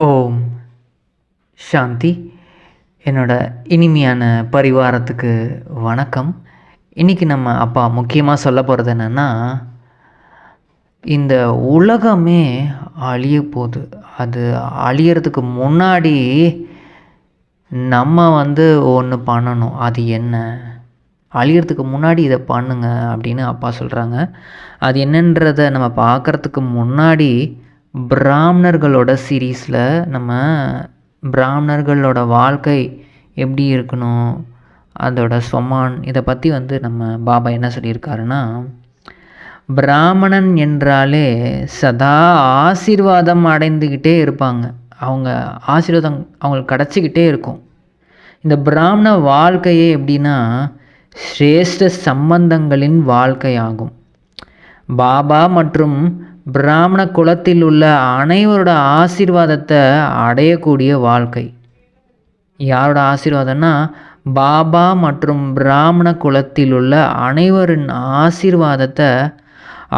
ஓம் சாந்தி. என்னோட இனிமையான பரிவாரத்துக்கு வணக்கம். இன்றைக்கி நம்ம அப்பா முக்கியமாக சொல்ல போகிறது என்னென்னா இந்த உலகமே அழிய போகுது. அது அழியறதுக்கு முன்னாடி நம்ம வந்து ஒன்று பண்ணணும். அது என்ன? அழியறதுக்கு முன்னாடி இதை பண்ணுங்க அப்படின்னு அப்பா சொல்கிறாங்க அது என்னன்றதை நம்ம பார்க்குறதுக்கு முன்னாடி பிராமணர்களோட சீரீஸில் நம்ம பிராமணர்களோட வாழ்க்கை எப்படி இருக்கணும் அதோட சொமான் இதை பற்றி வந்து நம்ம பாபா என்ன சொல்லியிருக்காருன்னா பிராமணன் என்றாலே சதா ஆசீர்வாதம் அடைந்துக்கிட்டே இருப்பாங்க. அவங்க ஆசீர்வாதம் அவங்களுக்கு கிடச்சிக்கிட்டே இருக்கும். இந்த பிராமண வாழ்க்கையே எப்படின்னா சிரேஷ்ட சம்பந்தங்களின் வாழ்க்கையாகும். பாபா மற்றும் பிராமண குலத்தில் உள்ள அனைவரோட ஆசீர்வாதத்தை அடையக்கூடிய வாழ்க்கை. யாரோட ஆசீர்வாதம்னா பாபா மற்றும் பிராமண குலத்தில் உள்ள அனைவரின் ஆசீர்வாதத்தை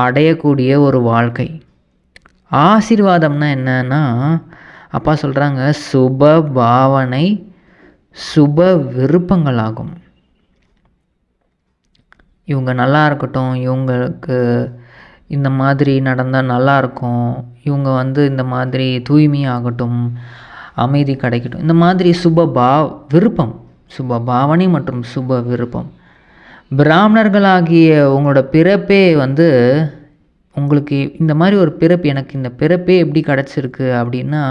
அடையக்கூடிய ஒரு வாழ்க்கை. ஆசீர்வாதம்னா என்னன்னா அப்பா சொல்கிறாங்க சுப பாவனை சுப விருப்பங்களாகும். இவங்க நல்லா இருக்கட்டும் இவங்களுக்கு இந்த மாதிரி நடந்தால் நல்லாயிருக்கும் இவங்க வந்து இந்த மாதிரி தூய்மையாகட்டும் அமைதி கிடைக்கட்டும். இந்த மாதிரி சுப பா விருப்பம். சுப பாவனை மற்றும் சுப விருப்பம். பிராமணர்களாகிய உங்களோட பிறப்பே வந்து உங்களுக்கு இந்த மாதிரி ஒரு பிறப்பு எனக்கு இந்த பிறப்பே எப்படி கிடச்சிருக்கு அப்படின்னா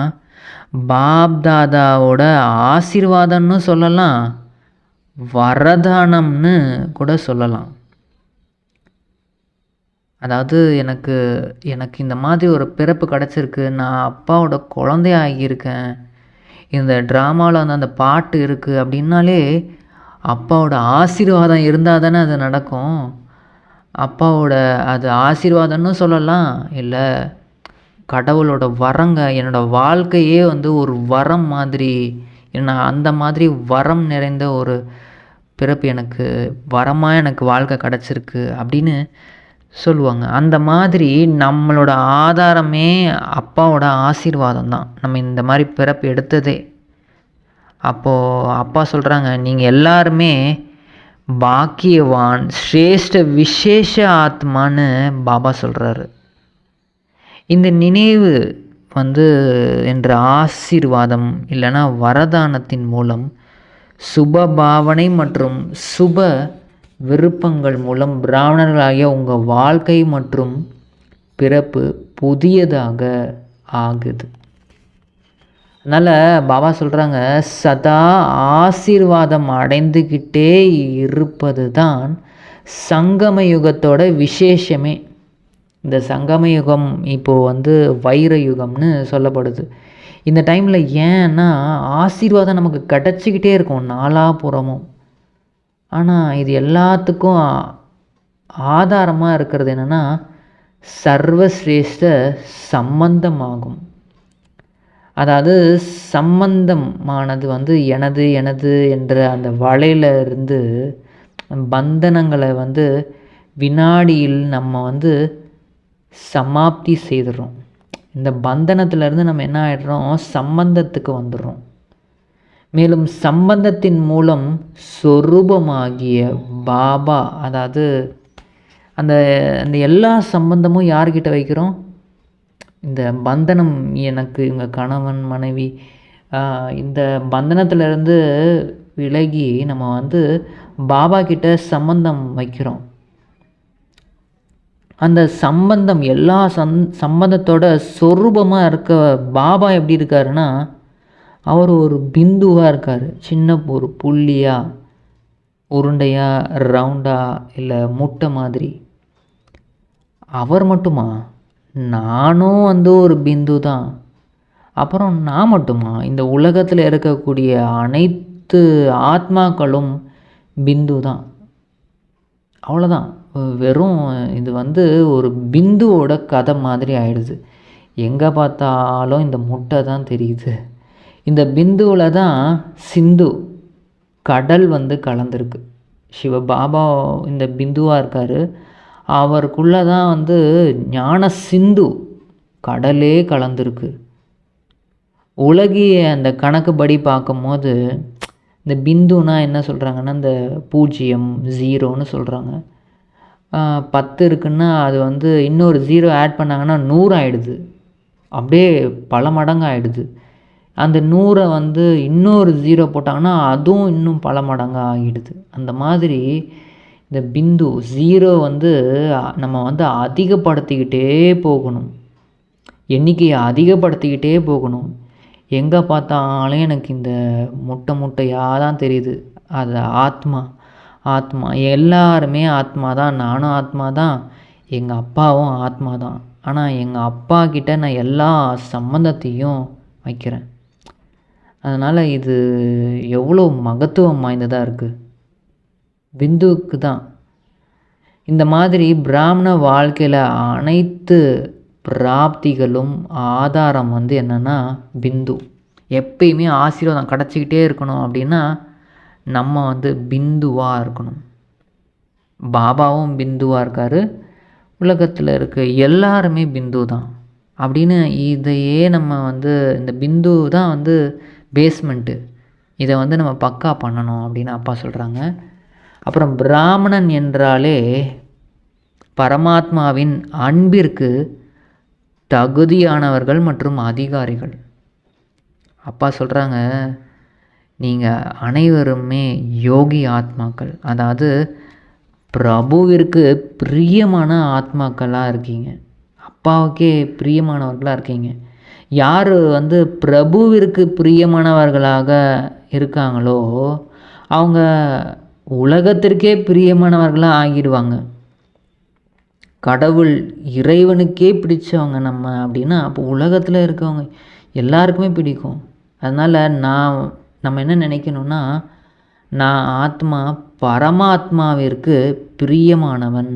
பாப்தாதாவோட ஆசீர்வாதம்னு சொல்லலாம் வரதானம்னு கூட சொல்லலாம். அதாவது எனக்கு எனக்கு இந்த மாதிரி ஒரு பிறப்பு கிடச்சிருக்கு. நான் அப்பாவோட குழந்தையா ஆகியிருக்கேன். இந்த ட்ராமாவில் வந்து அந்த பாட்டு இருக்குது அப்படின்னாலே அப்பாவோட ஆசீர்வாதம் இருந்தால் தானே அது நடக்கும். அப்பாவோட அது ஆசீர்வாதம்னு சொல்லலாம். இல்லை கடவுளோட வரங்க என்னோடய வாழ்க்கையே வந்து ஒரு வரம் மாதிரி நான் அந்த மாதிரி வரம் நிறைந்த ஒரு பிறப்பு எனக்கு வரமாக எனக்கு வாழ்க்கை கிடச்சிருக்கு அப்படின்னு சொல்லுவாங்க. அந்த மாதிரி நம்மளோட ஆதாரமே அப்பாவோட ஆசீர்வாதம் தான் நம்ம இந்த மாதிரி பிறப்பு எடுத்ததே. அப்போது அப்பா சொல்கிறாங்க நீங்கள் எல்லாருமே பாக்கியவான் ஸ்ரேஷ்ட விசேஷ ஆத்மான்னு பாபா சொல்கிறாரு இந்த நினைவு வந்து என்ற ஆசீர்வாதம் இல்லைன்னா வரதானத்தின் மூலம் சுப பாவனை மற்றும் சுப விருப்பங்கள் மூலம் பிராமணர்களாகிய உங்கள் வாழ்க்கை மற்றும் பிறப்பு புதியதாக ஆகுது. அதனால் பாபா சொல்கிறாங்க சதா ஆசீர்வாதம் அடைந்துக்கிட்டே இருப்பது தான் சங்கம யுகத்தோட விசேஷமே. இந்த சங்கம யுகம் இப்போது வந்து வைர யுகம்னு சொல்லப்படுது. இந்த டைமில் ஏன்னா ஆசீர்வாதம் நமக்கு கிடச்சிக்கிட்டே இருக்கும் நாலாபுறமும் ஆனால் இது எல்லாத்துக்கும் ஆதாரமாக இருக்கிறது என்னென்னா சர்வசிரேஷ்ட சம்பந்தமாகும். அதாவது சம்பந்தமானது வந்து எனது எனது என்ற அந்த வலையில் இருந்து பந்தனங்களை வந்து வினாடியில் நம்ம வந்து சமாப்தி செய்துடுறோம் இந்த பந்தனத்துலேருந்து நம்ம என்ன ஆகிடுறோம் சம்பந்தத்துக்கு வந்துடுறோம் மேலும் சம்பந்தத்தின் மூலம் சொரூபமாகிய பாபா அதாவது அந்த அந்த எல்லா சம்பந்தமும் யார்கிட்ட வைக்கிறோம்? இந்த பந்தனம் எனக்கு இவங்க கணவன் மனைவி இந்த பந்தனத்திலிருந்து விலகி நம்ம வந்து பாபா கிட்ட சம்பந்தம் வைக்கிறோம். அந்த சம்பந்தம் எல்லா சந் சம்பந்தத்தோட சொரூபமாக இருக்க பாபா எப்படி இருக்காருன்னா அவர் ஒரு பிந்துவாக இருக்கார். சின்ன ஒரு புள்ளியாக உருண்டையாக ரவுண்டாக இல்லை முட்டை மாதிரி. அவர் மட்டுமா? நானும் வந்து ஒரு பிந்து தான் அப்புறம் நான் மட்டுமா? இந்த உலகத்தில் இருக்கக்கூடிய அனைத்து ஆத்மாக்களும் பிந்து தான் அவ்வளோதான் வெறும் இது வந்து ஒரு பிந்துவோட கதை மாதிரி ஆயிடுது. எங்கே பார்த்தாலும் இந்த முட்டை தான் தெரியுது. இந்த பிந்துவில் தான் சிந்து கடல் வந்து கலந்துருக்கு. சிவபாபா இந்த பிந்துவாக இருக்கார். அவருக்குள்ளே தான் வந்து ஞான சிந்து கடலே கலந்துருக்கு. உலகிய அந்த கணக்குப்படி பார்க்கும்போது இந்த பிந்துனா என்ன சொல்கிறாங்கன்னா இந்த பூஜ்ஜியம் ஜீரோன்னு சொல்கிறாங்க பத்து இருக்குன்னா அது வந்து இன்னொரு ஜீரோ ஆட் பண்ணாங்கன்னா நூறு ஆயிடுது. அப்படியே பல மடங்கு ஆயிடுது அந்த நூறை வந்து இன்னொரு ஜீரோ போட்டாங்கன்னா அதுவும் இன்னும் பல மடங்காக ஆகிடுது. அந்த மாதிரி இந்த பிந்து ஜீரோ வந்து நம்ம வந்து அதிகப்படுத்திக்கிட்டே போகணும். எண்ணிக்கையை அதிகப்படுத்திக்கிட்டே போகணும். எங்கே பார்த்தாலும் எனக்கு இந்த முட்டை முட்டையாக தான் தெரியுது. அது ஆத்மா. ஆத்மா. எல்லாருமே ஆத்மா தான். நானும் ஆத்மா தான். எங்கள் அப்பாவும் ஆத்மா தான். ஆனால் எங்கள் அப்பா கிட்ட நான் எல்லா சம்மந்தத்தையும் வைக்கிறேன். அதனால் இது எவ்வளோ மகத்துவம் வாய்ந்ததாக இருக்குது பிந்துவுக்கு தான். இந்த மாதிரி பிராமண வாழ்க்கையில் அனைத்து பிராப்திகளும் ஆதாரம் வந்து என்னென்னா பிந்து எப்பயுமே ஆசீர்வாதம் கிடச்சிக்கிட்டே இருக்கணும் அப்படின்னா நம்ம வந்து பிந்துவாக இருக்கணும். பாபாவும் பிந்துவாக இருக்கார். உலகத்தில் இருக்க எல்லாருமே பிந்து தான் அப்படின்னு இதையே நம்ம வந்து இந்த பிந்து தான் வந்து பேஸ்மெண்ட்டு இதை வந்து நம்ம பக்கா பண்ணணும் அப்படின்னு அப்பா சொல்கிறாங்க அப்புறம் பிராமணன் என்றாலே பரமாத்மாவின் அன்பிற்கு தகுதியானவர்கள் மற்றும் அதிகாரிகள். அப்பா சொல்கிறாங்க நீங்கள் அனைவருமே யோகி ஆத்மாக்கள். அதாவது பிரபுவிற்கு பிரியமான ஆத்மாக்களாக இருக்கீங்க. அப்பாவுக்கே பிரியமானவர்களாக இருக்கீங்க. யார் வந்து பிரபுவிற்கு பிரியமானவர்களாக இருக்காங்களோ அவங்க உலகத்திற்கே பிரியமானவர்களாக ஆகிடுவாங்க. கடவுள் இறைவனுக்கே பிடிச்சவங்க நம்ம அப்படின்னா அப்போ உலகத்தில் இருக்கவங்க எல்லாருக்குமே பிடிக்கும். அதனால் நான் நம்ம என்ன நினைக்கணும்னா நான் ஆத்மா பரமாத்மாவிற்கு பிரியமானவன்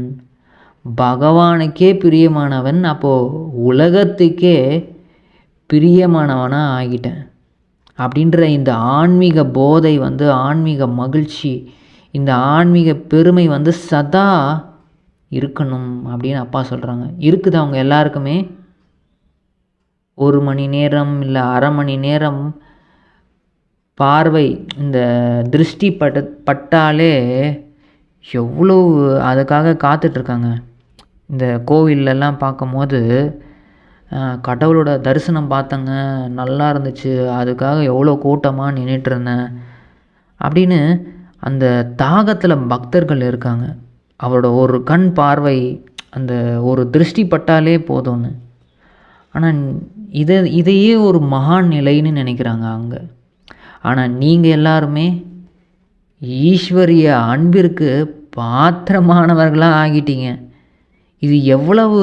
பகவானுக்கே பிரியமானவன் அப்போது உலகத்துக்கே பிரியமானவனாக ஆகிட்டேன். அப்படின்ற இந்த ஆன்மீக போதை வந்து ஆன்மீக மகிழ்ச்சி இந்த ஆன்மீக பெருமை வந்து சதா இருக்கணும் அப்படின்னு அப்பா சொல்கிறாங்க இருக்குது அவங்க எல்லாருக்குமே? ஒரு மணி நேரம் இல்லை அரை மணி நேரம் பார்வை இந்த திருஷ்டி பட்ட பட்டாலே எவ்வளோ அதுக்காக காத்துட்ருக்காங்க இந்த கோவில்லலாம் பார்க்கும்போது கடவுளோட தரிசனம் பார்த்தங்க. நல்லா இருந்துச்சு. அதுக்காக எவ்வளோ கூட்டமாக நின்றுட்டுருந்தேன் அப்படின்னு அந்த தாகத்தில் பக்தர்கள் இருக்காங்க. அவரோட ஒரு கண் பார்வை அந்த ஒரு திருஷ்டி பட்டாலே போதும்னு. ஆனால் இதை இதையே ஒரு மகான் நிலைன்னு நினைக்கிறாங்க அங்கே. ஆனால் நீங்கள் எல்லாருமே ஈஸ்வரிய அன்பிற்கு பாத்திரமானவர்களாக ஆகிட்டீங்க. இது எவ்வளவு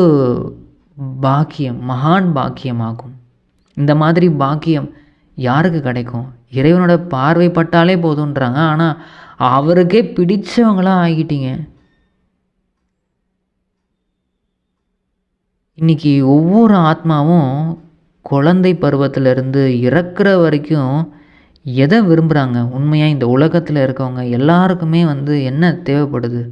பாக்கியம் மகான் பாக்கியமாகும். இந்த மாதிரி பாக்கியம் யாருக்கு கிடைக்கும்? இறைவனோட பார்வைப்பட்டாலே போதுன்றாங்க. ஆனால் அவருக்கே பிடிச்சவங்களாம் ஆகிட்டீங்க. இன்றைக்கி ஒவ்வொரு ஆத்மாவும் குழந்தை பருவத்திலிருந்து இறக்குற வரைக்கும் எதை விரும்புகிறாங்க உண்மையாக இந்த உலகத்தில் இருக்கவங்க எல்லாருக்குமே வந்து என்ன தேவைப்படுது?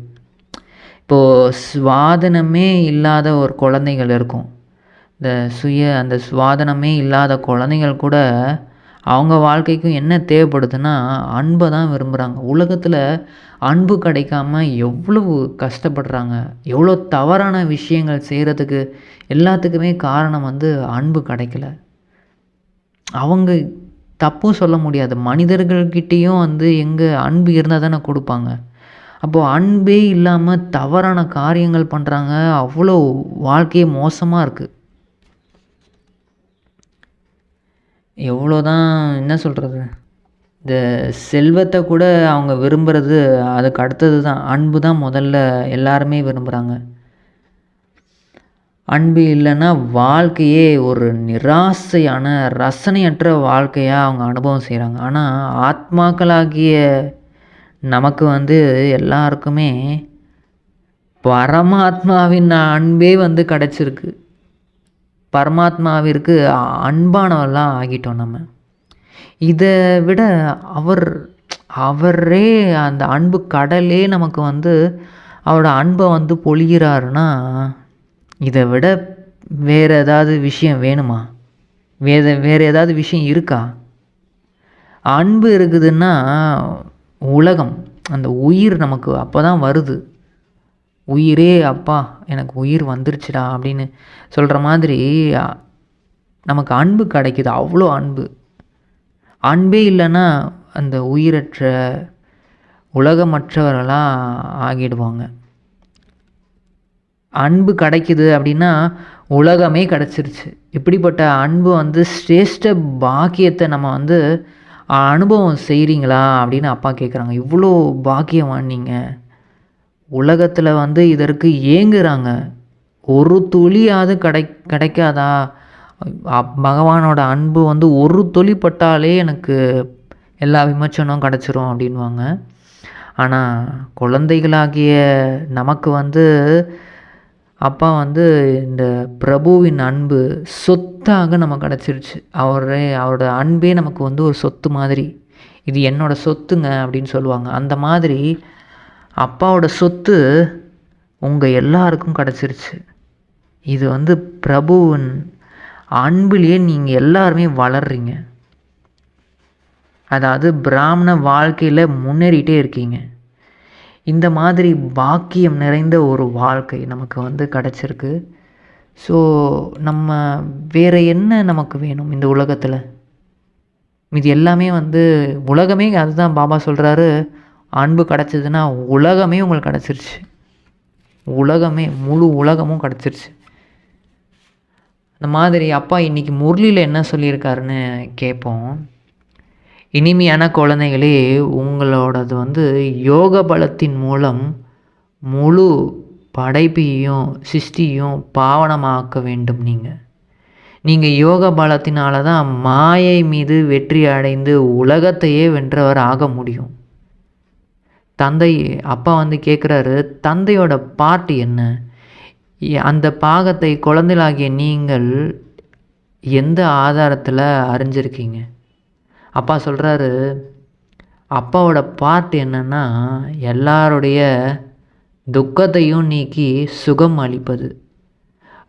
இப்போது சுவாதனமே இல்லாத ஒரு குழந்தைகள் இருக்கும். இந்த சுய அந்த சுவாதனமே இல்லாத குழந்தைகள் கூட அவங்க வாழ்க்கைக்கும் என்ன தேவைப்படுதுன்னா அன்பை தான் விரும்புகிறாங்க உலகத்தில் அன்பு கிடைக்காம எவ்வளவு கஷ்டப்படுறாங்க. எவ்வளோ தவறான விஷயங்கள் செய்கிறதுக்கு எல்லாத்துக்குமே காரணம் வந்து அன்பு கிடைக்கல. அவங்க தப்பும் சொல்ல முடியாது. மனிதர்கள்கிட்டேயும் வந்து எங்கே அன்பு இருந்தால் தானே கொடுப்பாங்க. அப்போது அன்பே இல்லாமல் தவறான காரியங்கள் பண்ணுறாங்க அவ்வளோ வாழ்க்கையே மோசமாக இருக்குது எவ்வளோ தான் என்ன சொல்கிறது இந்த செல்வத்தை கூட அவங்க விரும்புகிறது அதுக்கு அடுத்தது தான் அன்பு தான் முதல்ல எல்லாருமே விரும்புகிறாங்க அன்பு இல்லைன்னா வாழ்க்கையே ஒரு நிராசையான ரசனையற்ற வாழ்க்கையாக அவங்க அனுபவம் செய்கிறாங்க ஆனால் ஆத்மாக்களாகிய நமக்கு வந்து எல்லாருக்குமே பரமாத்மாவின் அன்பே வந்து கிடச்சிருக்கு. பரமாத்மாவிற்கு அன்பானவெல்லாம் ஆகிட்டோம் நம்ம. இதை விட அவர் அவரே அந்த அன்பு கடலே நமக்கு வந்து அவரோட அன்பை வந்து பொழிகிறாருன்னா இதை விட வேறு ஏதாவது விஷயம் வேணுமா? வேறு வேறு ஏதாவது விஷயம் இருக்கா? அன்பு இருக்குதுன்னா உலகம் அந்த உயிர் நமக்கு அப்போ தான் வருது. உயிரே அப்பா எனக்கு உயிர் வந்துருச்சுடா அப்படின்னு சொல்கிற மாதிரி நமக்கு அன்பு கிடைக்கிது அவ்வளோ அன்பு. அன்பே இல்லைன்னா அந்த உயிரற்ற உலகமற்றவர்களாக ஆகிடுவாங்க. அன்பு கிடைக்குது அப்படின்னா உலகமே கிடச்சிருச்சு. இப்படிப்பட்ட அன்பு வந்து சிரேஷ்ட பாக்கியத்தை நம்ம வந்து அனுபவம் செய்கிறீங்களா அப்படின்னு அப்பா கேட்குறாங்க இவ்வளோ பாக்கியவான் நீங்கள் உலகத்தில் வந்து இதற்கு ஏங்குறாங்க. ஒரு துளியாவது கிடை கிடைக்காதா? பகவானோட அன்பு வந்து ஒரு துளி பட்டாலே எனக்கு எல்லா விமர்சனமும் கிடச்சிரும் அப்படின்வாங்க. ஆனால் குழந்தைகளாகிய நமக்கு வந்து அப்பா வந்து இந்த பிரபுவின் அன்பு சொத்தாக நமக்கு கிடச்சிருச்சு அவரே அவரோட அன்பே நமக்கு வந்து ஒரு சொத்து மாதிரி. இது என்னோடய சொத்துங்க அப்படின்னு சொல்லுவாங்க. அந்த மாதிரி அப்பாவோட சொத்து உங்கள் எல்லாருக்கும் கிடச்சிருச்சு. இது வந்து பிரபுவின் அன்புலேயே நீங்கள் எல்லாருமே வளர்றீங்க. அதாவது பிராமண வாழ்க்கையில் முன்னேறிட்டே இருக்கீங்க. இந்த மாதிரி பாக்கியம் நிறைந்த ஒரு வாழ்க்கை நமக்கு வந்து கிடச்சிருக்கு. ஸோ நம்ம வேறு என்ன நமக்கு வேணும் இந்த உலகத்தில்? இது எல்லாமே வந்து உலகமே அதுதான் பாபா சொல்கிறாரு அன்பு கிடச்சிதுன்னா உலகமே உங்களுக்கு கிடச்சிருச்சு. உலகமே முழு உலகமும் கிடச்சிருச்சு. அந்த மாதிரி அப்பா இன்றைக்கி முரளியில் என்ன சொல்லியிருக்காருன்னு கேட்போம் இனிமையான குழந்தைகளே உங்களோடது வந்து யோக பலத்தின் மூலம் முழு படைப்பையும் சிருஷ்டியும் பாவனமாக்க வேண்டும் நீங்கள் நீங்கள் யோக பலத்தினால தான் மாயை மீது வெற்றி அடைந்து உலகத்தையே வென்றவர் ஆக முடியும். தந்தை அப்பா வந்து கேட்குறாரு தந்தையோட பாட்டு என்ன? அந்த பாகத்தை குழந்தைகளாகிய நீங்கள் எந்த ஆதாரத்தில் அறிஞ்சிருக்கீங்க? அப்பா சொல்கிறாரு அப்பாவோட பாட்டு என்னென்னா எல்லாருடைய துக்கத்தையும் நீக்கி சுகம் அளிப்பது.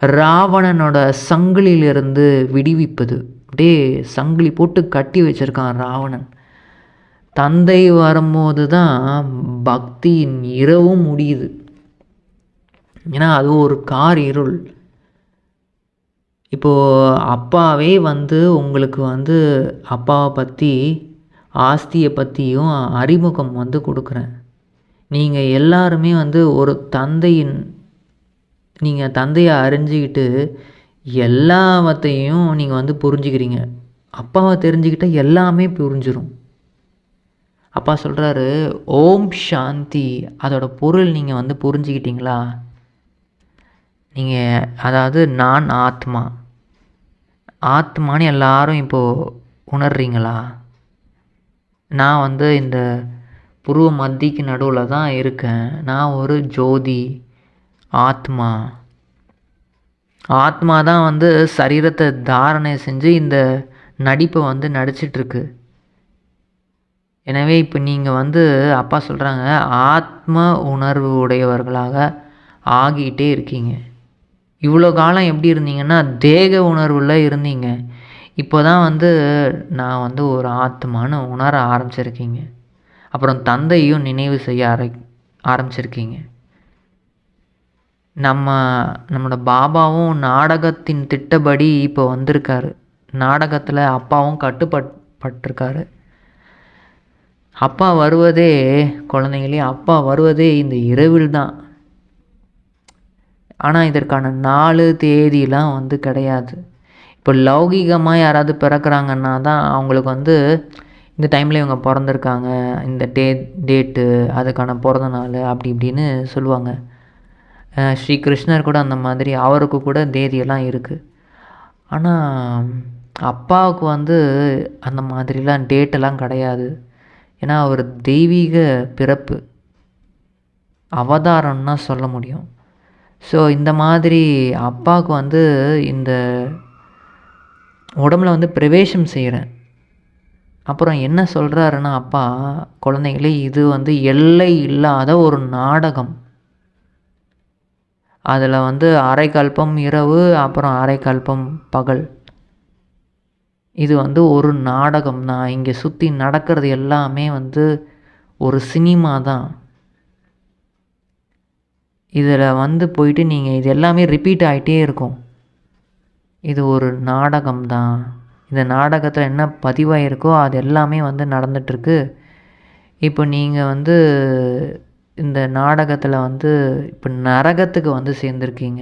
ராவணனோட சங்கிலியிலிருந்து விடுவிப்பது. அப்படியே சங்கிலி போட்டு கட்டி வச்சுருக்கான் ராவணன். தந்தை வரும்போது தான் பக்தியின் இரவும் முடியுது. ஏன்னா அது ஒரு கார் இருள். இப்போது அப்பாவே வந்து உங்களுக்கு வந்து அப்பாவை பற்றி ஆஸ்தியை பற்றியும் அறிமுகம் வந்து கொடுக்குறேன். நீங்கள் எல்லாருமே வந்து ஒரு தந்தையின் நீங்கள் தந்தையை அறிஞ்சிக்கிட்டு எல்லாவற்றையும் நீங்கள் வந்து புரிஞ்சுக்கிறீங்க. அப்பாவை தெரிஞ்சுக்கிட்டால் எல்லாமே புரிஞ்சிடும் அப்பா சொல்கிறாரு ஓம் சாந்தி. அதோட பொருள் நீங்கள் வந்து புரிஞ்சுக்கிட்டீங்களா? நீங்கள் அதாவது நான் ஆத்மா. ஆத்மான்னு எல்லாரும் இப்போது உணர்றீங்களா? நான் வந்து இந்த புருவ மத்திக்கு நடுவில் தான் இருக்கேன். நான் ஒரு ஜோதி ஆத்மா. ஆத்மா தான் வந்து சரீரத்தை தாரணை செஞ்சு இந்த நடிப்பை வந்து நடிச்சிட்ருக்கு. எனவே இப்போ நீங்கள் வந்து அப்பா சொல்கிறாங்க ஆத்ம உணர்வு உடையவர்களாக ஆகிட்டே இருக்கீங்க. இவ்வளோ காலம் எப்படி இருந்தீங்கன்னா தேக உணர்வில் இருந்தீங்க. இப்போ தான் வந்து நான் வந்து ஒரு ஆத்மான்னு உணர ஆரம்பிச்சிருக்கீங்க. அப்புறம் தந்தையும் நினைவு செய்ய ஆர ஆரம்பிச்சிருக்கீங்க. நம்ம நம்மளோட பாபாவும் நாடகத்தின் திட்டப்படி இப்போ வந்திருக்காரு. நாடகத்தில் அப்பாவும் கட்டுப்பட்டிருக்காரு அப்பா வருவதே குழந்தைங்களே அப்பா வருவதே இந்த இரவில் தான் ஆனால் இதற்கான நாலு தேதியெலாம் வந்து கிடையாது. இப்போ லௌகீகமாக யாராவது பிறக்கிறாங்கன்னா தான் அவங்களுக்கு வந்து இந்த டைமில் இவங்க பிறந்திருக்காங்க இந்த டே டேட்டு அதுக்கான பிறந்த நாள் அப்படி இப்படின்னு சொல்லுவாங்க. ஸ்ரீ கிருஷ்ணர் கூட அந்த மாதிரி அவருக்கு கூட தேதியெல்லாம் இருக்குது ஆனால் அப்பாவுக்கு வந்து அந்த மாதிரிலாம் டேட்டெல்லாம் கிடையாது. ஏன்னா அவர் தெய்வீக பிறப்பு. அவதாரம்னா சொல்ல முடியும். ஸோ இந்த மாதிரி அப்பாவுக்கு வந்து இந்த உடம்புல வந்து பிரவேசம் செய்கிறேன் அப்புறம் என்ன சொல்கிறாருன்னா அப்பா குழந்தைங்களே இது வந்து எல்லை இல்லாத ஒரு நாடகம். அதில் வந்து அரை கல்பம் இரவு அப்புறம் அரை கல்பம் பகல். இது வந்து ஒரு நாடகம். நான் இங்கே சுற்றி நடக்கிறது எல்லாமே வந்து ஒரு சினிமா தான். இதில் வந்து போயிட்டு நீங்கள் இது எல்லாமே ரிப்பீட் ஆகிட்டே இருக்கும். இது ஒரு நாடகம் தான் இந்த நாடகத்தில் என்ன பதிவாயிருக்கோ அது எல்லாமே வந்து நடந்துகிட்ருக்கு இப்போ நீங்கள் வந்து இந்த நாடகத்தில் வந்து இப்போ நரகத்துக்கு வந்து சேர்ந்துருக்கீங்க.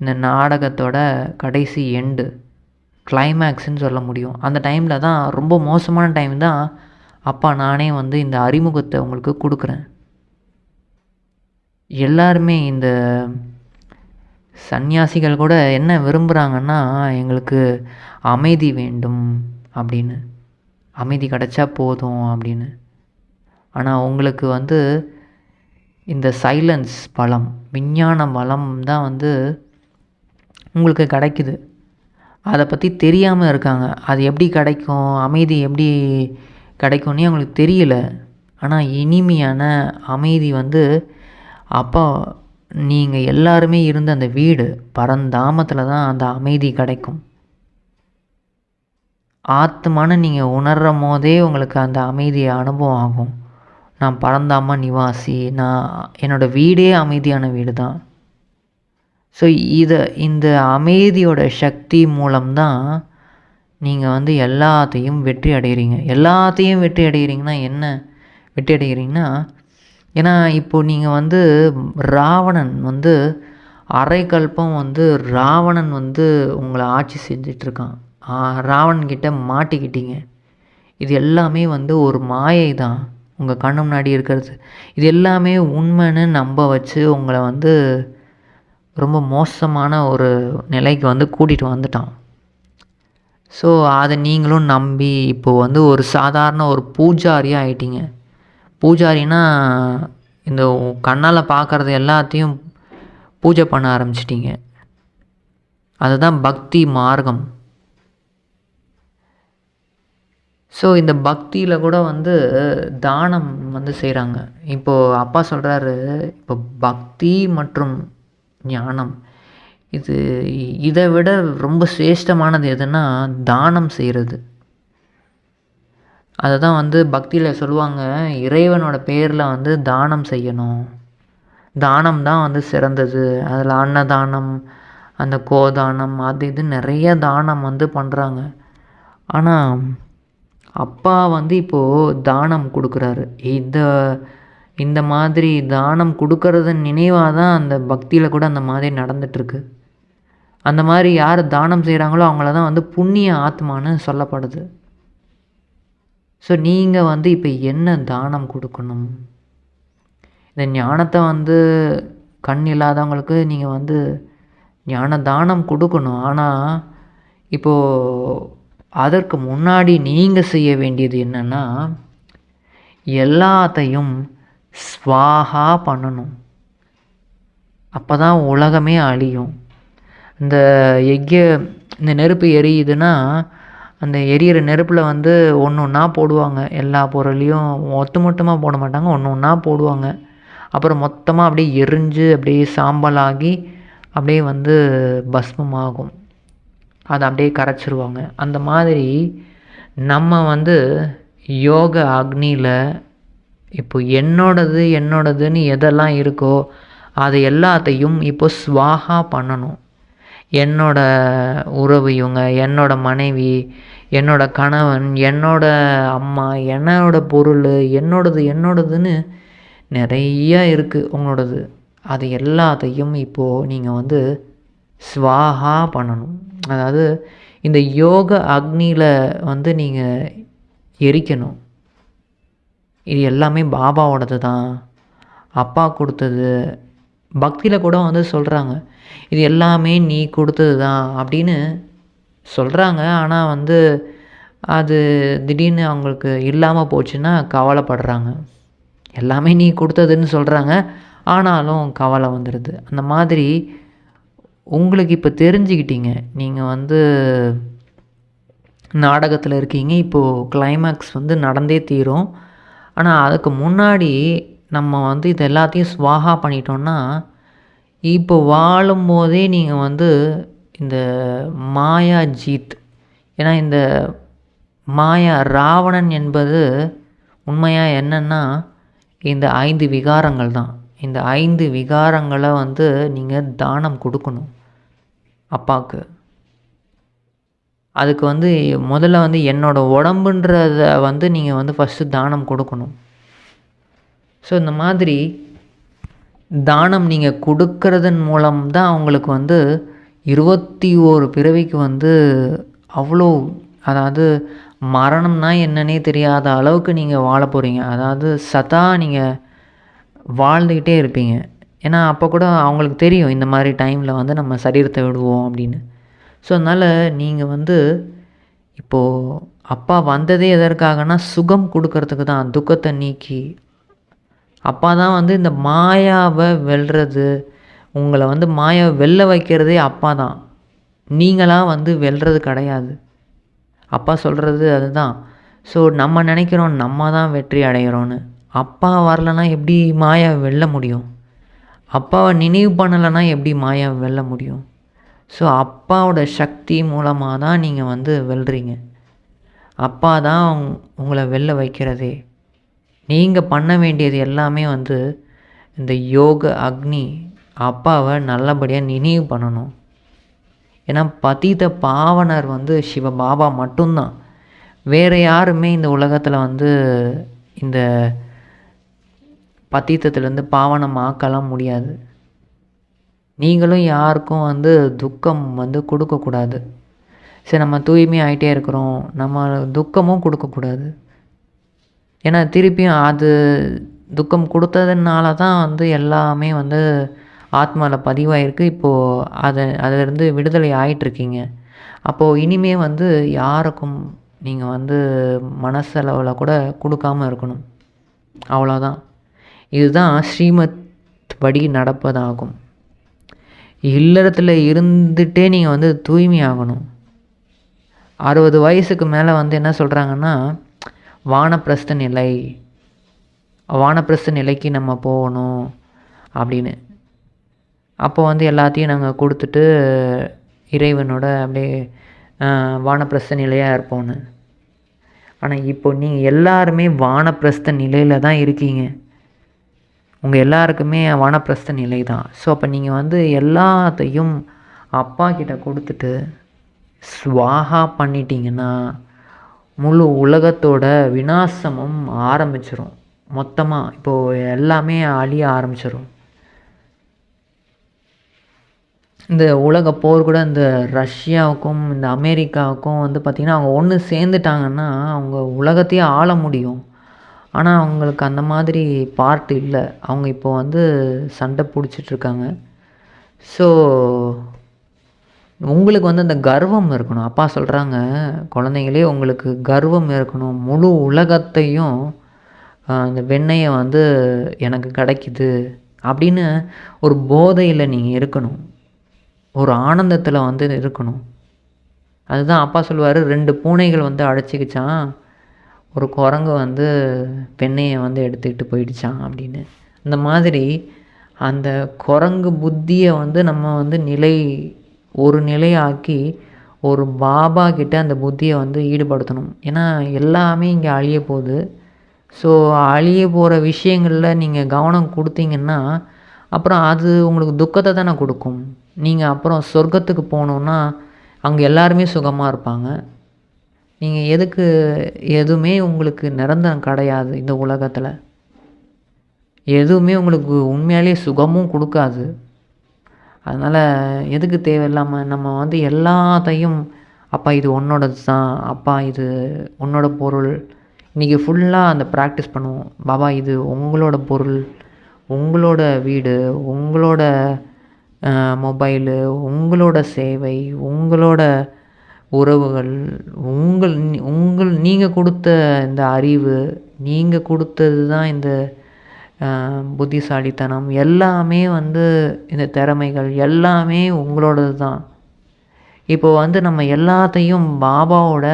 இந்த நாடகத்தோட கடைசி எண்டு கிளைமேக்ஸ்ன்னு சொல்ல முடியும். அந்த டைமில் தான் ரொம்ப மோசமான டைம் தான் அப்பா நானே வந்து இந்த அறிமுகத்தை உங்களுக்கு கொடுக்குறேன். எல்லாருமே இந்த சந்நியாசிகள் கூட என்ன விரும்புகிறாங்கன்னா எங்களுக்கு அமைதி வேண்டும் அப்படின்னு. அமைதி கிடச்சா போதும் அப்படின்னு. ஆனால் உங்களுக்கு வந்து இந்த சைலன்ஸ் பலம் விஞ்ஞான பலம் தான் வந்து உங்களுக்கு கிடைக்குது. அதை பற்றி தெரியாமல் இருக்காங்க. அது எப்படி கிடைக்கும்? அமைதி எப்படி கிடைக்கும்னே அவங்களுக்கு தெரியல. ஆனால் இனிமையான அமைதி வந்து அப்போ நீங்கள் எல்லாருமே இருந்த அந்த வீடு பரந்தாமத்தில் தான் அந்த அமைதி கிடைக்கும். ஆத்துமான நீங்கள் உணர்ற போதே உங்களுக்கு அந்த அமைதி அனுபவம் ஆகும். நான் பரந்தாம நிவாசி நான் என்னோடய வீடே அமைதியான வீடு தான் ஸோ இதை இந்த அமைதியோட சக்தி மூலம்தான் நீங்கள் வந்து எல்லாத்தையும் வெற்றி அடைகிறீங்க எல்லாத்தையும் வெற்றி அடைகிறீங்கன்னா என்ன? வெற்றி அடைகிறீங்கன்னா ஏன்னா இப்போது நீங்கள் வந்து ராவணன் வந்து அரைக்கல்பம் வந்து ராவணன் வந்து உங்களை ஆட்சி செஞ்சிட்ருக்கான். ராவணன்கிட்ட மாட்டிக்கிட்டீங்க. இது எல்லாமே வந்து ஒரு மாயை தான். உங்கள் கண்ணு முன்னாடி இருக்கிறது. இது எல்லாமே உண்மைன்னு நம்ப வச்சு உங்களை வந்து ரொம்ப மோசமான ஒரு நிலைக்கு வந்து கூட்டிகிட்டு வந்துட்டான். ஸோ அதை நீங்களும் நம்பி இப்போது வந்து ஒரு சாதாரண ஒரு பூஜாரியாக ஆயிட்டீங்க. பூஜாரினா இந்த கண்ணால் பார்க்குறது எல்லாத்தையும் பூஜை பண்ண ஆரம்பிச்சிட்டிங்க. அதுதான் பக்தி மார்க்கம். ஸோ இந்த பக்தியில் கூட வந்து தானம் வந்து செய்கிறாங்க இப்போது அப்பா சொல்கிறாரு இப்போ பக்தி மற்றும் ஞானம். இது இதை விட ரொம்ப சிரேஷ்டமானது எதுன்னா தானம் செய்கிறது அதை தான் வந்து பக்தியில் சொல்லுவாங்க இறைவனோட பேரில் வந்து தானம் செய்யணும். தானம் தான் வந்து சிறந்தது. அதில் அன்னதானம் அந்த கோதானம் அது இது நிறைய தானம் வந்து பண்ணுறாங்க ஆனால் அப்பா வந்து இப்போது தானம் கொடுக்குறாரு. இந்த இந்த மாதிரி தானம் கொடுக்கறது நினைவாக தான் அந்த பக்தியில் கூட அந்த மாதிரி நடந்துகிட்ருக்கு அந்த மாதிரி யார் தானம் செய்கிறாங்களோ அவங்கள தான் வந்து புண்ணிய ஆத்மான்னு சொல்லப்படுது. ஸோ நீங்கள் வந்து இப்போ என்ன தானம் கொடுக்கணும்? இந்த ஞானத்தை வந்து கண் இல்லாதவங்களுக்கு நீங்கள் வந்து ஞான தானம் கொடுக்கணும். ஆனால் இப்போது அதற்கு முன்னாடி நீங்கள் செய்ய வேண்டியது என்னென்னா எல்லாத்தையும் ஸ்வாகா பண்ணணும். அப்போ தான் உலகமே அழியும். இந்த எக்கிய இந்த நெருப்பு எரியுதுன்னா அந்த எரியிற நெருப்பில் வந்து ஒன்று ஒன்றா போடுவாங்க. எல்லா பொருளையும் ஒத்து மொத்தமாக போட மாட்டாங்க. ஒன்று ஒன்றா போடுவாங்க. அப்புறம் மொத்தமாக அப்படியே எரிஞ்சு அப்படியே சாம்பலாகி அப்படியே வந்து பஸ்மமாகும். அதை அப்படியே கரைச்சிருவாங்க. அந்த மாதிரி நம்ம வந்து யோக அக்னியில் இப்போ என்னோடது என்னோடதுன்னு எதெல்லாம் இருக்கோ அதை எல்லாத்தையும் இப்போ ஸ்வாகா பண்ணணும். என்னோட உறவு இவங்க என்னோட மனைவி என்னோட கணவன் என்னோட அம்மா என்னோட பொருள் என்னோடது என்னோடதுன்னு நிறையா இருக்குது உங்களோடது. அது எல்லாத்தையும் இப்போது நீங்கள் வந்து ஸ்வாகா பண்ணணும். அதாவது இந்த யோக அக்னியில் வந்து நீங்கள் எரிக்கணும். இது எல்லாமே பாபாவோடது தான் அப்பா கொடுத்தது பக்தியில் கூட வந்து சொல்கிறாங்க இது எல்லாமே நீ கொடுத்தது தான் அப்படின்னு சொல்கிறாங்க ஆனால் வந்து அது திடீர்னு அவங்களுக்கு இல்லாமல் போச்சுன்னா கவலைப்படுறாங்க. எல்லாமே நீ கொடுத்ததுன்னு சொல்கிறாங்க ஆனாலும் கவலை வந்துடுது அந்த மாதிரி உங்களுக்கு இப்போ தெரிஞ்சுக்கிட்டீங்க. நீங்கள் வந்து நாடகத்தில் இருக்கீங்க. இப்போது கிளைமேக்ஸ் வந்து நடந்தே தீரும். ஆனால் அதுக்கு முன்னாடி நம்ம வந்து இது எல்லாத்தையும் ஸ்வாகா பண்ணிட்டோம்னா இப்போ வாழும்போதே நீங்கள் வந்து இந்த மாயா ஜீத் ஏன்னா இந்த மாயா ராவணன் என்பது உண்மையாக என்னென்னா இந்த ஐந்து விகாரங்கள் தான். இந்த ஐந்து விகாரங்களை வந்து நீங்கள் தானம் கொடுக்கணும் அப்பாவுக்கு. அதுக்கு வந்து முதல்ல வந்து என்னோடய உடம்புன்றத வந்து நீங்கள் வந்து ஃபஸ்ட்டு தானம் கொடுக்கணும். ஸோ இந்த மாதிரி தானம் நீங்கள் கொடுக்கறதன் மூலம் தான் அவங்களுக்கு வந்து இருபத்தி ஓரு பிறவிக்கு வந்து அவ்வளோ அதாவது மரணம்னா என்னன்னே தெரியாத அளவுக்கு நீங்கள் வாழ போகிறீங்க அதாவது சதா நீங்கள் வாழ்ந்துக்கிட்டே இருப்பீங்க. ஏன்னா அப்போ கூட அவங்களுக்கு தெரியும் இந்த மாதிரி டைமில் வந்து நம்ம சரீரத்தை விடுவோம் அப்படின்னு. ஸோ அதனால் நீங்கள் வந்து இப்போது அப்பா வந்ததே எதற்காகனா சுகம் கொடுக்கறதுக்கு தான் துக்கத்தை நீக்கி அப்பா தான் வந்து இந்த மாயாவை வெல்றது உங்களை வந்து மாயாவை வெல்ல வைக்கிறதே அப்பா தான் நீங்களாக வந்து வெல்றது கிடையாது. அப்பா சொல்கிறது அதுதான். ஸோ நம்ம நினைக்கிறோம் நம்ம தான் வெற்றி அடைகிறோன்னு அப்பா வரலன்னா எப்படி மாயாவை வெல்ல முடியும்? அப்பாவை நினைவு பண்ணலைன்னா எப்படி மாயாவை வெல்ல முடியும்? ஸோ அப்பாவோட சக்தி மூலமாக தான் நீங்கள் வந்து வெல்றீங்க. அப்பா தான் உங்களை வெல்ல வைக்கிறதே. நீங்கள் பண்ண வேண்டியது எல்லாமே வந்து இந்த யோக அக்னி அப்பாவை நல்லபடியாக நினைவு பண்ணணும். ஏன்னா பதித பாவனர் வந்து சிவ பாபா மட்டும்தான். வேறு யாருமே இந்த உலகத்தில் வந்து இந்த பத்தீத்தத்துலேருந்து பாவனம் ஆக்கலாம் முடியாது. நீங்களும் யாருக்கும் வந்து துக்கம் வந்து கொடுக்கக்கூடாது. சரி நம்ம தூய்மை ஆகிட்டே இருக்கிறோம். நம்ம துக்கமும் கொடுக்கக்கூடாது. ஏன்னா திருப்பியும் அது துக்கம் கொடுத்ததுனால தான் வந்து எல்லாமே வந்து ஆத்மாவில் பதிவாயிருக்கு. இப்போது அதை அதிலிருந்து விடுதலை ஆகிட்டுருக்கீங்க அப்போது இனிமே வந்து யாருக்கும் நீங்கள் வந்து மனசளவில் கூட கொடுக்காம இருக்கணும். அவ்வளோதான் இதுதான் ஸ்ரீமத் படி நடப்பதாகும். இல்லறத்தில் இருந்துகிட்டே நீங்கள் வந்து தூய்மையாகணும். அறுபது வயசுக்கு மேலே வந்து என்ன சொல்கிறாங்கன்னா வானப்பிரஸ்த நிலை. வானப்பிரஸ்த நிலைக்கு நம்ம போகணும் அப்படின்னு. அப்போ வந்து எல்லாத்தையும் நாங்கள் கொடுத்துட்டு இறைவனோட அப்படியே வானப்பிரஸ்த நிலையாக இருப்போன்னு ஆனால் இப்போ நீங்கள் எல்லாருமே வானப்பிரஸ்த நிலையில் தான் இருக்கீங்க. உங்கள் எல்லாருக்குமே வானப்பிரஸ்த நிலை தான். ஸோ அப்போ நீங்கள் வந்து எல்லாத்தையும் அப்பா கிட்ட கொடுத்துட்டு ஸ்வாகா பண்ணிட்டீங்கன்னா முழு உலகத்தோட விநாசமும் ஆரம்பிச்சிரும். மொத்தமாக இப்போது எல்லாமே அழிய ஆரம்பிச்சிடும் இந்த உலக போர் கூட இந்த ரஷ்யாவுக்கும் இந்த அமெரிக்காவுக்கும் வந்து பார்த்திங்கன்னா அவங்க ஒன்று சேர்ந்துட்டாங்கன்னா அவங்க உலகத்தையே ஆள முடியும். ஆனால் அவங்களுக்கு அந்த மாதிரி பார்ட் இல்லை. அவங்க இப்போ வந்து சண்டை பிடிச்சிட்ருக்காங்க ஸோ உங்களுக்கு வந்து அந்த கர்வம் இருக்கணும். அப்பா சொல்கிறாங்க குழந்தைங்களே உங்களுக்கு கர்வம் இருக்கணும். முழு உலகத்தையும் அந்த வெண்ணையை வெண்ணெயை வந்து எனக்கு கிடைக்குது அப்படின்னு ஒரு போதையில் நீங்கள் இருக்கணும். ஒரு ஆனந்தத்தில் வந்து இருக்கணும். அதுதான் அப்பா சொல்லுவார் ரெண்டு பூனைகள் வந்து அடைச்சிக்கிச்சான் ஒரு குரங்கு வந்து பெண்ணையை வந்து எடுத்துக்கிட்டு போயிடுச்சான் அப்படின்னு. இந்த மாதிரி அந்த குரங்கு புத்தியை வந்து நம்ம வந்து நிலை ஒரு நிலையாக்கி ஒரு பாபா கிட்ட அந்த புத்தியை வந்து ஈடுபடுத்தணும். ஏன்னா எல்லாமே இங்கே அழிய போகுது. ஸோ அழிய போகிற விஷயங்களில் நீங்கள் கவனம் கொடுத்தீங்கன்னா அப்புறம் அது உங்களுக்கு துக்கத்தை தானே கொடுக்கும். நீங்கள் அப்புறம் சொர்க்கத்துக்கு போகணுன்னா அங்கே எல்லாருமே சுகமாக இருப்பாங்க. நீங்கள் எதுக்கு எதுவுமே உங்களுக்கு நிரந்தரம் கிடையாது இந்த உலகத்தில். எதுவுமே உங்களுக்கு உண்மையாலே சுகமும் கொடுக்காது. அதனால் எதுக்கு தேவையில்லாமல் நம்ம வந்து எல்லாத்தையும் அப்பா இது உன்னோடது தான் அப்பா இது உன்னோட பொருள். இன்றைக்கி ஃபுல்லாக அந்த ப்ராக்டிஸ் பண்ணுவோம். பாபா இது உங்களோட பொருள். உங்களோட வீடு. உங்களோட மொபைலு உங்களோட சேவை. உங்களோட உறவுகள். உங்கள் உங்கள் நீங்கள் கொடுத்த இந்த அறிவு நீங்கள் கொடுத்தது தான் இந்த புத்திசாலித்தனம் எல்லாமே வந்து இந்த திறமைகள் எல்லாமே உங்களோடது தான் இப்போ வந்து நம்ம எல்லாத்தையும் பாபாவோட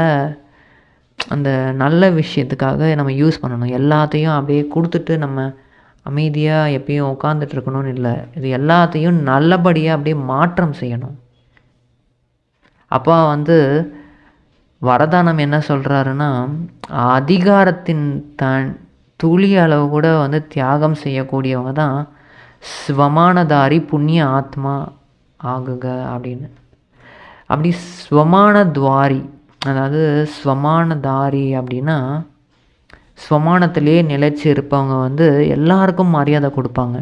அந்த நல்ல விஷயத்துக்காக நம்ம யூஸ் பண்ணணும். எல்லாத்தையும் அப்படியே கொடுத்துட்டு நம்ம அமைதியாக எப்பயும் உட்காந்துட்டு இருக்கணும்னு இல்லை. இது எல்லாத்தையும் நல்லபடியாக அப்படியே மாற்றம் செய்யணும். அப்போ வந்து வரதானம் என்ன சொல்கிறாருன்னா அதிகாரத்தின் தன் துளி அளவு கூட வந்து தியாகம் செய்யக்கூடியவங்க தான் ஸ்வமானதாரி புண்ணிய ஆத்மா ஆகுக அப்படின்னு. அப்படி ஸ்வமான துவாரி அதாவது ஸ்வமானதாரி அப்படின்னா ஸ்வமானத்திலே நிலைச்சி இருப்பவங்க வந்து எல்லாருக்கும் மரியாதை கொடுப்பாங்க.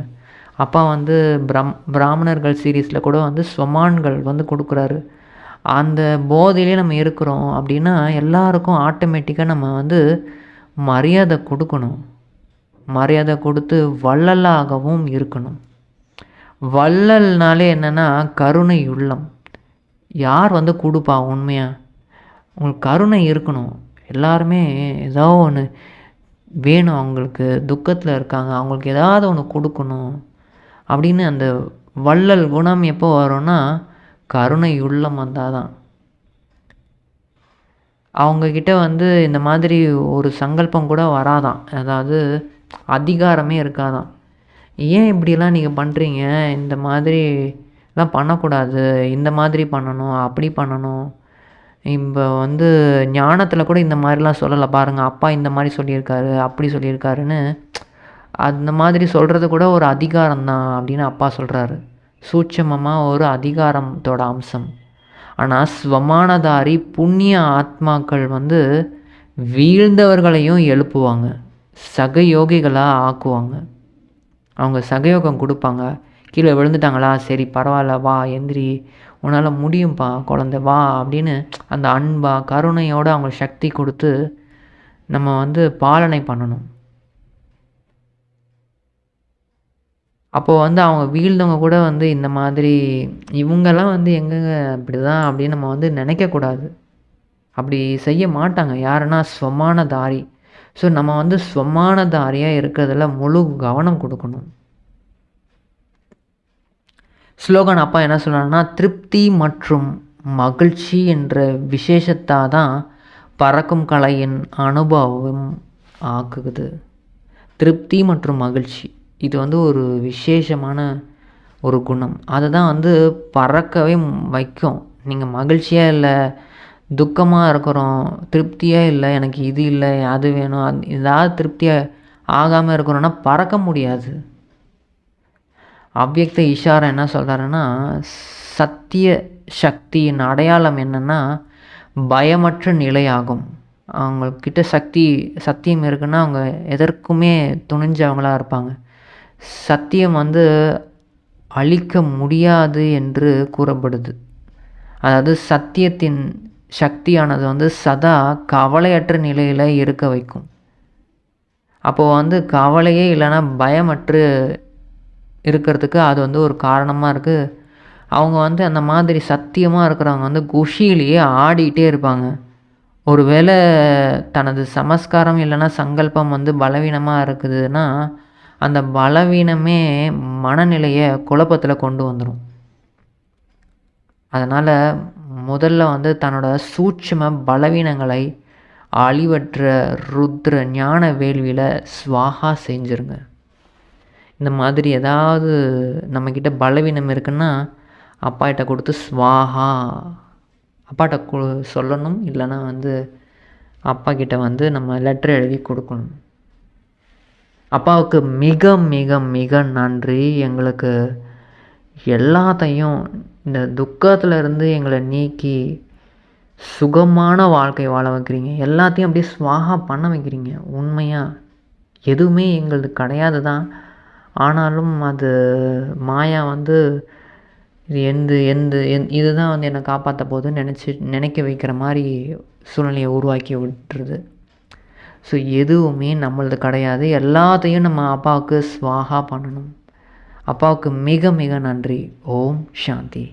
அப்பா வந்து பிரம் பிராமணர்கள் சீரீஸில் கூட வந்து ஸ்வமான்கள் வந்து கொடுக்குறாரு. அந்த போதையிலே நம்ம இருக்கிறோம் அப்படின்னா எல்லாருக்கும் ஆட்டோமேட்டிக்காக நம்ம வந்து மரியாதை கொடுக்கணும். மரியாதை கொடுத்து வள்ளலாகவும் இருக்கணும். வள்ளல்னாலே என்னென்னா கருணை உள்ளம். யார் வந்து கொடுப்பா உண்மையாக உங்களுக்கு கருணை இருக்கணும். எல்லாருமே ஏதோ ஒன்று வேணும். அவங்களுக்கு துக்கத்தில் இருக்காங்க. அவங்களுக்கு ஏதாவது ஒன்று கொடுக்கணும். அப்படின்னு அந்த வள்ளல் குணம் எப்போ வரும்னா கருணை உள்ளம் வந்தால் தான் அவங்கக்கிட்ட வந்து இந்த மாதிரி ஒரு சங்கல்பம் கூட வராதான் அதாவது அதிகாரமே இருக்காதான் ஏன் இப்படிலாம் நீங்கள் பண்ணுறீங்க இந்த மாதிரிலாம் பண்ணக்கூடாது. இந்த மாதிரி பண்ணணும் அப்படி பண்ணணும். இப்போ வந்து ஞானத்தில் கூட இந்த மாதிரிலாம் சொல்லலை. பாருங்கள் அப்பா இந்த மாதிரி சொல்லியிருக்காரு அப்படி சொல்லியிருக்காருன்னு அந்த மாதிரி சொல்கிறது கூட ஒரு அதிகாரம் தான் அப்படின்னு அப்பா சொல்கிறாரு சூட்சமமாக ஒரு அதிகாரத்தோட அம்சம். ஆனால் ஸ்வமானதாரி புண்ணிய ஆத்மாக்கள் வந்து வீழ்ந்தவர்களையும் எழுப்புவாங்க. சகயோகிகளாக ஆக்குவாங்க. அவங்க சகயோகம் கொடுப்பாங்க. கீழே விழுந்துட்டாங்களா? சரி பரவாயில்ல வா எந்திரி. உன்னால் முடியும்ப்பா குழந்த வா அப்படின்னு அந்த அன்பா கருணையோடு அவங்க சக்தி கொடுத்து நம்ம வந்து பாலனை பண்ணணும். அப்போது வந்து அவங்க வீழ்ந்தவங்க கூட வந்து இந்த மாதிரி இவங்கெல்லாம் வந்து எங்கெங்க இப்படி தான் அப்படின்னு நம்ம வந்து நினைக்கக்கூடாது. அப்படி செய்ய மாட்டாங்க. யாருன்னா ஸ்வமான தாரி. ஸோ நம்ம வந்து ஸ்வமான தாரியாக இருக்கிறதுல முழு கவனம் கொடுக்கணும். ஸ்லோகன் அப்பா என்ன சொல்கிறாங்கன்னா திருப்தி மற்றும் மகிழ்ச்சி என்ற விசேஷத்தாக தான் பறக்கும் கலையின் அனுபவம் ஆக்குது. திருப்தி மற்றும் மகிழ்ச்சி. இது வந்து ஒரு விசேஷமான ஒரு குணம். அதை தான் வந்து பறக்கவே வைக்கும். நீங்கள் மகிழ்ச்சியாக இல்லை துக்கமாக இருக்கிறோம் திருப்தியாக இல்லை எனக்கு இது இல்லை அது வேணும் அது ஏதாவது திருப்தியாக ஆகாமல் இருக்கிறோன்னா பறக்க முடியாது. அவ்வியக்த இஷாரா என்ன சொல்கிறாருன்னா சத்திய சக்தியின் அடையாளம் என்னென்னா பயமற்ற நிலையாகும் அவங்கக்கிட்ட சக்தி சத்தியம் இருக்குன்னா அவங்க எதற்குமே துணிஞ்சவங்களாக இருப்பாங்க. சத்தியம் வந்து அழிக்க முடியாது என்று கூறப்படுது. அதாவது சத்தியத்தின் சக்தியானது வந்து சதா கவலையற்ற நிலையில் இருக்க வைக்கும். அப்போது வந்து கவலையே இல்லைன்னா பயமற்று இருக்கிறதுக்கு அது வந்து ஒரு காரணமாக இருக்குது அவங்க வந்து அந்த மாதிரி சத்தியமாக இருக்கிறவங்க வந்து குஷியிலேயே ஆடிக்கிட்டே இருப்பாங்க. ஒரு வேளை தனது சமஸ்காரம் இல்லைன்னா சங்கல்பம் வந்து பலவீனமாக இருக்குதுன்னா அந்த பலவீனமே மனநிலையை குழப்பத்தில் கொண்டு வந்துடும் அதனால் முதல்ல வந்து தன்னோட சூட்சும பலவீனங்களை அழிவற்ற ருத்ர ஞான வேள்வியில் ஸ்வாகா செஞ்சுருங்க. இந்த மாதிரி ஏதாவது நம்மக்கிட்ட பலவீனம் இருக்குன்னா அப்பாட்ட கொடுத்து ஸ்வாஹா அப்பாட்ட கு சொல்லணும் இல்லைன்னா வந்து அப்பா கிட்ட வந்து நம்ம லெட்டர் எழுதி கொடுக்கணும். அப்பாவுக்கு மிக மிக மிக நன்றி. எங்களுக்கு எல்லாத்தையும் இந்த துக்கத்துலேருந்து எங்களை நீக்கி சுகமான வாழ்க்கை வாழ வைக்கிறீங்க. எல்லாத்தையும் அப்படியே சுவாகா பண்ண வைக்கிறீங்க. உண்மையாக எதுவுமே எங்களது கிடையாது தான். ஆனாலும் அது மாயா வந்து இது எந்த எந்த எந் இதுதான் வந்து என்னை காப்பாற்ற போகுதுன்னு நினச்சி நினைக்க வைக்கிற மாதிரி சூழ்நிலையை உருவாக்கி விட்டுருது. ஸோ எதுவுமே நம்மளது கிடையாது. எல்லாத்தையும் நம்ம அப்பாவுக்கு ஸ்வாகா பண்ணணும். அப்பாவுக்கு மிக மிக நன்றி. ஓம் சாந்தி.